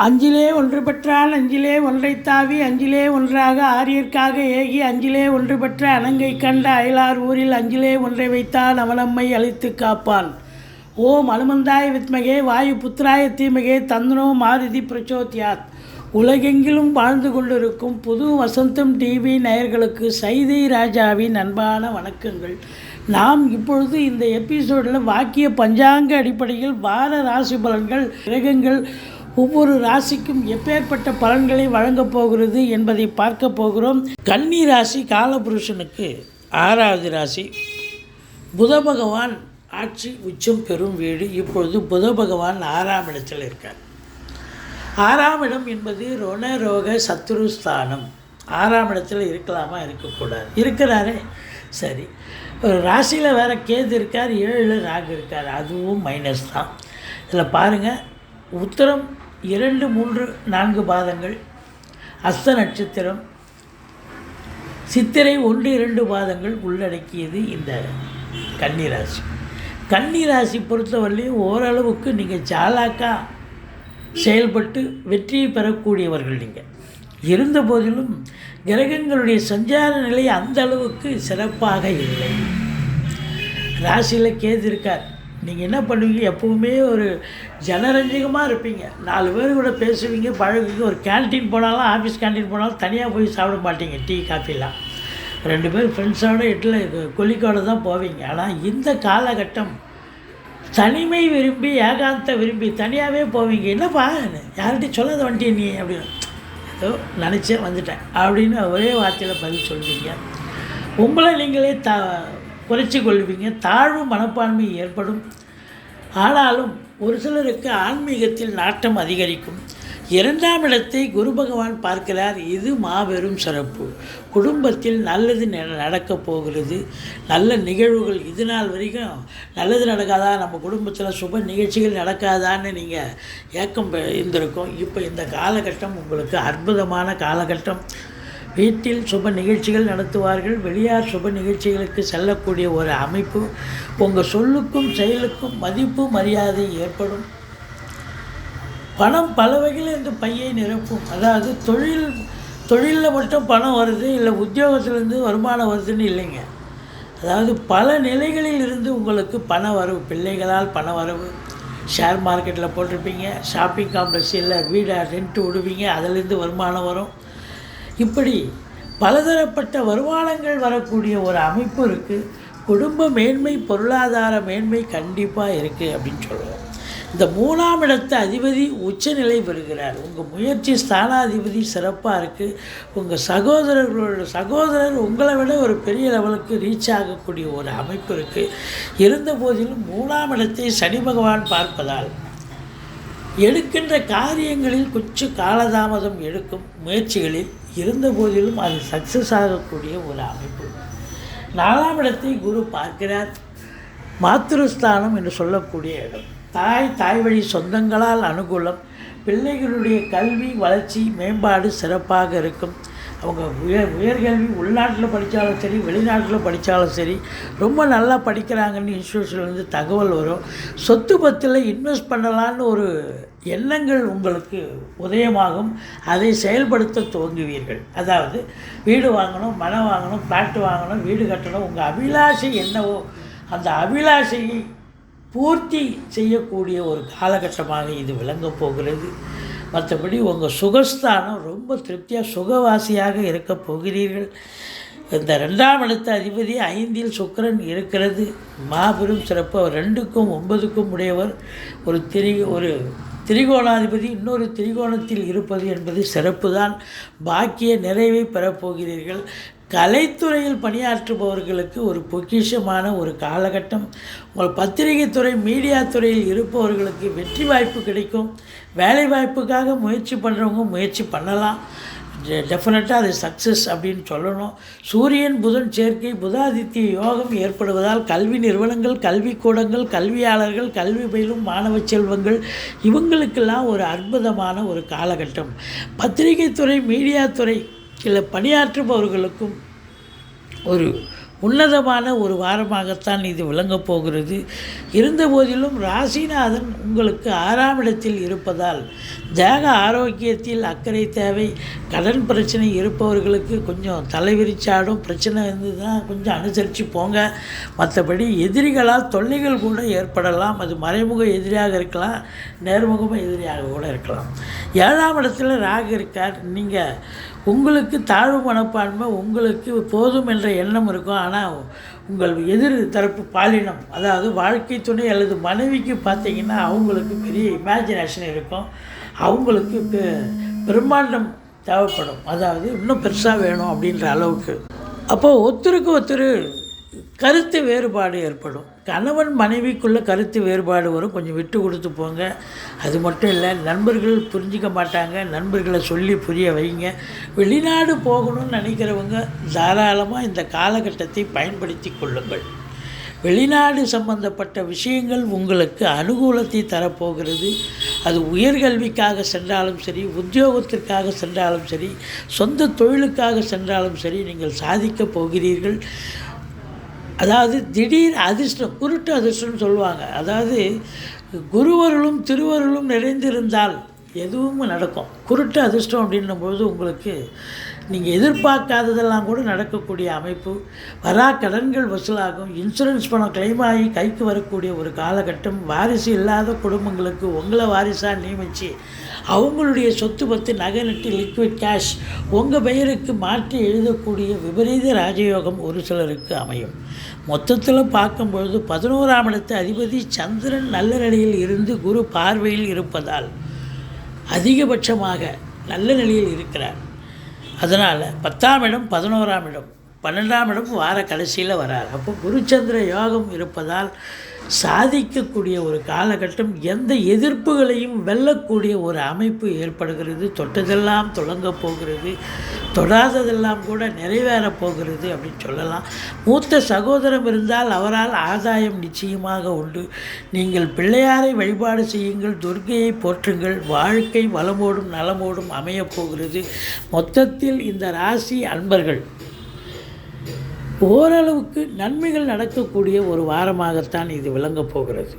அஞ்சிலே ஒன்று பெற்றான் அஞ்சிலே ஒன்றைத் தாவி அஞ்சிலே ஒன்றாக ஆரியர்க்காக ஏகி அஞ்சிலே ஒன்று பெற்ற அணங்கை கண்ட அயலார் ஊரில் அஞ்சிலே ஒன்றை வைத்தான் அவனம்மை அழித்து காப்பான் ஓம் அனுமந்தாய வித்மகே வாயு புத்திராய தீமகே தந்தனோ மாருதி பிரச்சோத்யாத். உலகெங்கிலும் வாழ்ந்து கொண்டிருக்கும் புது வசந்தம் டிவி நேயர்களுக்கு சைதை ராஜாவின் அன்பான வணக்கங்கள். நாம் இப்பொழுது இந்த எபிசோடில் வாக்கிய பஞ்சாங்க அடிப்படையில் வார ராசி பலன்கள் கிரகங்கள் ஒவ்வொரு ராசிக்கும் எப்பேற்பட்ட பலன்களை வழங்கப் போகிறது என்பதை பார்க்க போகிறோம். கன்னி ராசி காலபுருஷனுக்கு ஆறாவது ராசி. புத பகவான் ஆட்சி உச்சம் பெறும் வீடு. இப்பொழுது புத பகவான் ஆறாம் இடத்தில் இருக்கார். ஆறாம் இடம் என்பது சத்ரு ஸ்தானம். ஆறாம் இடத்துல இருக்கலாமா? இருக்கக்கூடாது. இருக்கிறாரே? சரி. ஒரு ராசியில் வேறு கேது இருக்கார் ஏழில் ராகு இருக்கார். அதுவும் மைனஸ் தான். இதில் பாருங்கள் உத்தரம் இரண்டு மூன்று நான்கு பாதங்கள் அஸ்த நட்சத்திரம் சித்திரை ஒன்று இரண்டு பாதங்கள் உள்ளடக்கியது இந்த கன்னிராசி. கன்னிராசி பொறுத்தவரையிலையும் ஓரளவுக்கு நீங்கள் ஜாலாக்கா செயல்பட்டு வெற்றியை பெறக்கூடியவர்கள் நீங்கள் இருந்த போதிலும் கிரகங்களுடைய சஞ்சார நிலை அந்த அளவுக்கு சிறப்பாக இல்லை. ராசியில் கேது இருக்கார். நீங்கள் என்ன பண்ணுவீங்க? எப்பவுமே ஒரு ஜனரஞ்சகமாக இருப்பீங்க. நாலு பேர் கூட பேசுவீங்க பழகுவீங்க. ஒரு கேன்டீன் போனாலும் ஆஃபீஸ் கேன்டீன் போனாலும் தனியாக போய் சாப்பிட மாட்டீங்க டீ காஃபிலாம் ரெண்டு பேர் ஃப்ரெண்ட்ஸோட இட்ல கொல்லிக்கோடு தான் போவீங்க. ஆனால் இந்த காலகட்டம் தனிமை விரும்பி ஏகாந்த விரும்பி தனியாகவே போவீங்க. என்னப்பா யார்கிட்டையும் சொல்லாத வந்துட்டிய நீ? அப்படின்னு ஏதோ நினச்சே வந்துட்டேன். அப்படின்னு ஒரே வார்த்தையில் பதில் சொல்வீங்க. உங்களை நீங்களே தா குறைச்சி கொள்வீங்க. தாழ்வு மனப்பான்மை ஏற்படும். ஆனாலும் ஒரு சிலருக்கு ஆன்மீகத்தில் நாட்டம் அதிகரிக்கும். இரண்டாம் இடத்தை குரு பகவான் பார்க்கிறார். இது மாபெரும் சிறப்பு. குடும்பத்தில் நல்லது நடக்கப் போகிறது. நல்ல நிகழ்வுகள் இது நாள் வரைக்கும் நல்லது நடக்காதா? நம்ம குடும்பத்தில் சுப நிகழ்ச்சிகள் நடக்காதான்னு நீங்கள் ஏக்கம் இருந்திருக்கோம் இருந்திருக்கும். இப்போ இந்த காலகட்டம் உங்களுக்கு அற்புதமான காலகட்டம். வீட்டில் சுப நிகழ்ச்சிகள் நடத்துவார்கள். வெளியார் சுப நிகழ்ச்சிகளுக்கு செல்லக்கூடிய ஒரு அமைப்பு. உங்கள் சொல்லுக்கும் செயலுக்கும் மதிப்பு மரியாதை ஏற்படும். பணம் பல வகையில் இந்த பையை நிரப்பும். அதாவது தொழில் தொழிலில் மட்டும் பணம் வருது இல்லை உத்தியோகத்திலேருந்து வருமானம் வருதுன்னு இல்லைங்க. அதாவது பல நிலைகளில் இருந்து உங்களுக்கு பண வரவு பிள்ளைகளால் பண வரவு. ஷேர் மார்க்கெட்டில் போட்டிருப்பீங்க ஷாப்பிங் காம்ப்ளெக்ஸ் இல்லை வீடை ரெண்ட்டு விடுவீங்க அதுலேருந்து வருமானம் வரும். இப்படி பலதரப்பட்ட வருமானங்கள் வரக்கூடிய ஒரு அமைப்பு இருக்குது குடும்ப மேன்மை பொருளாதார மேன்மை கண்டிப்பாக இருக்குது அப்படின்னு சொல்லுவோம். இந்த மூணாம் இடத்து அதிபதி உச்சநிலை பெறுகிறார். உங்கள் முயற்சி ஸ்தானாதிபதி சிறப்பாக இருக்குது உங்கள் சகோதரர்களோட சகோதரர் உங்களை விட ஒரு பெரிய லெவலுக்கு ரீச் ஆகக்கூடிய ஒரு அமைப்பு இருக்குது இருந்த போதிலும் மூணாம் இடத்தை சனி பகவான் பார்ப்பதால் எடுக்கின்ற காரியங்களில் கொஞ்சம் காலதாமதம் எடுக்கும் முயற்சிகளில் இருந்த போதிலும் அது சக்ஸஸ் ஆகக்கூடிய ஒரு அமைப்பு. நாலாம் இடத்தை குரு பார்க்கிறார். மாத்திருஸ்தானம் என்று சொல்லக்கூடிய இடம். தாய் தாய் வழி சொந்தங்களால் அனுகூலம். பிள்ளைகளுடைய கல்வி வளர்ச்சி மேம்பாடு சிறப்பாக இருக்கும். அவங்க உயர் உயர்கல்வி உள்நாட்டில் படித்தாலும் சரி வெளிநாட்டில் படித்தாலும் சரி ரொம்ப நல்லா படிக்கிறாங்கன்னு இன்ஸ்டியூஷன்லேருந்து தகவல் வரும். சொத்து பத்தில் இன்வெஸ்ட் பண்ணலான்னு ஒரு எண்ணங்கள் உங்களுக்கு உதயமாகும். அதை செயல்படுத்த துவங்குவீர்கள். அதாவது வீடு வாங்கணும் மனம் வாங்கணும் ஃப்ளாட்டு வாங்கணும் வீடு கட்டணும். உங்கள் அபிலாஷை என்னவோ அந்த அபிலாஷையை பூர்த்தி செய்யக்கூடிய ஒரு காலகட்டமாக இது விளங்கப் போகிறது. மற்றபடி உங்கள் சுகஸ்தானம் ரொம்ப திருப்தியாக சுகவாசியாக இருக்க போகிறீர்கள். இந்த ரெண்டாம் இடத்த அதிபதி ஐந்தில் சுக்கரன் இருக்கிறது. மாபெரும் சிறப்பு. அவர் ரெண்டுக்கும் ஒன்பதுக்கும் உடையவர். ஒரு திரி ஒரு திரிகோணாதிபதி இன்னொரு திரிகோணத்தில் இருப்பது என்பது சிறப்பு தான் பாக்கிய நிறைவை பெறப்போகிறீர்கள் கலைத்துறையில் பணியாற்றுபவர்களுக்கு ஒரு பொக்கிஷமான ஒரு காலகட்டம். உங்கள் பத்திரிகை துறை மீடியா துறையில் இருப்பவர்களுக்கு வெற்றி வாய்ப்பு கிடைக்கும். வேலை வாய்ப்புக்காக முயற்சி பண்ணுறவங்க முயற்சி பண்ணலாம். டெஃபினட்டாக அது சக்ஸஸ் அப்படின்னு சொல்லணும். சூரியன் புதன் சேர்க்கை புதாதித்ய யோகம் ஏற்படுவதால் கல்வி நிறுவனங்கள் கல்விக்கூடங்கள் கல்வியாளர்கள் கல்வி பயிலும் மாணவ செல்வங்கள் இவங்களுக்கெல்லாம் ஒரு அற்புதமான ஒரு காலகட்டம். பத்திரிகை துறை மீடியா துறை இல்லை பணியாற்றுபவர்களுக்கும் ஒரு உன்னதமான ஒரு வாரமாகத்தான் இது விளங்கப் போகிறது. இருந்தபோதிலும் ராசிநாதன் உங்களுக்கு ஆறாம் இடத்தில் இருப்பதால் தேக ஆரோக்கியத்தில் அக்கறை தேவை கடன் பிரச்சனை இருப்பவர்களுக்கு கொஞ்சம் தலைவிரிச்சாடும் பிரச்சனை இருந்ததுன்னா கொஞ்சம் அனுசரித்து போங்க. மற்றபடி எதிரிகளால் தொல்லைகள் கூட ஏற்படலாம். அது மறைமுக எதிரியாக இருக்கலாம் நேர்முகமாக எதிரியாக கூட இருக்கலாம். ஏழாம் இடத்துல ராகு இருக்கார். நீங்கள் உங்களுக்கு தாழ்வு மனப்பான்மை உங்களுக்கு போதும் என்ற எண்ணம் இருக்கும். ஆனால் உங்கள் எதிர் தரப்பு பாலினம் அதாவது வாழ்க்கை துணை அல்லது மனைவிக்கு பார்த்தீங்கன்னா அவங்களுக்கு பெரிய இமேஜினேஷன் இருக்கும். அவங்களுக்கு பெ- பிரம்மாண்டம் தேவைப்படும். அதாவது இன்னும் பெருசாக வேணும் அப்படின்ற அளவுக்கு. அப்போது ஒருத்தருக்கு ஒருத்தர் கருத்து வேறுபாடு ஏற்படும். கணவன் மனைவிக்குள்ளே கருத்து வேறுபாடு வரும். கொஞ்சம் விட்டு கொடுத்து போங்க. அது மட்டும் இல்லை நண்பர்கள் புரிஞ்சிக்க மாட்டாங்க. நண்பர்களை சொல்லி புரிய வைங்க. வெளிநாடு போகணும்னு நினைக்கிறவங்க தாராளமாக இந்த காலகட்டத்தை பயன்படுத்தி கொள்ளுங்கள். வெளிநாடு சம்பந்தப்பட்ட விஷயங்கள் உங்களுக்கு அனுகூலத்தை தரப்போகிறது. அது உயர்கல்விக்காக சென்றாலும் சரி உத்தியோகத்திற்காக சென்றாலும் சரி சொந்த தொழிலுக்காக சென்றாலும் சரி நீங்கள் சாதிக்கப் போகிறீர்கள். அதாவது திடீர் அதிர்ஷ்டம் குருட்டு அதிர்ஷ்டம்னு சொல்லுவாங்க. அதாவது குருவருளும் திருவருளும் நிறைந்திருந்தால் எதுவும் நடக்கும். குருட்டு அதிர்ஷ்டம் அப்படின்னும் பொழுது உங்களுக்கு நீங்கள் எதிர்பார்க்காததெல்லாம் கூட நடக்கக்கூடிய அமைப்பு வரா கடன்கள் வசூலாகும் இன்சூரன்ஸ் பணம் கிளைம் ஆகி கைக்கு வரக்கூடிய ஒரு காலகட்டம் வாரிசு இல்லாத குடும்பங்களுக்கு உங்களை வாரிசாக நியமித்து அவங்களுடைய சொத்து பத்து நகை நட்டு லிக்விட் கேஷ் உங்கள் பெயருக்கு மாற்றி எழுதக்கூடிய விபரீத ராஜயோகம் ஒரு சிலருக்கு அமையும். மொத்தத்தில் பார்க்கும்பொழுது பதினோராம் இடத்து அதிபதி சந்திரன் நல்ல நிலையில் இருந்து குரு பார்வையில் இருப்பதால் அதிகபட்சமாக நல்ல நிலையில் இருக்கிறார். அதனால் பத்தாம் இடம் பதினோராம் இடம் பன்னெண்டாம் இடம் வார கடைசியில் வரார். அப்போ குருச்சந்திர யோகம் இருப்பதால் சாதிக்கக்கூடிய ஒரு காலகட்டம் எந்த எதிர்ப்புகளையும் வெல்லக்கூடிய ஒரு அமைப்பு ஏற்படுகிறது. தொட்டதெல்லாம் தொடங்கப் போகிறது. தொடாததெல்லாம் கூட நிறைவேறப் போகிறது அப்படின்னு சொல்லலாம். மூத்த சகோதரம் இருந்தால் அவரால் ஆதாயம் நிச்சயமாக உண்டு. நீங்கள் பிள்ளையாரை வழிபாடு செய்யுங்கள். துர்கையை போற்றுங்கள். வாழ்க்கை வளமோடும் நலமோடும் அமையப் போகிறது. மொத்தத்தில் இந்த ராசி அன்பர்கள் ஓரளவுக்கு நன்மைகள் நடக்கக்கூடிய ஒரு வாரமாகத்தான் இது விளங்கப் போகிறது.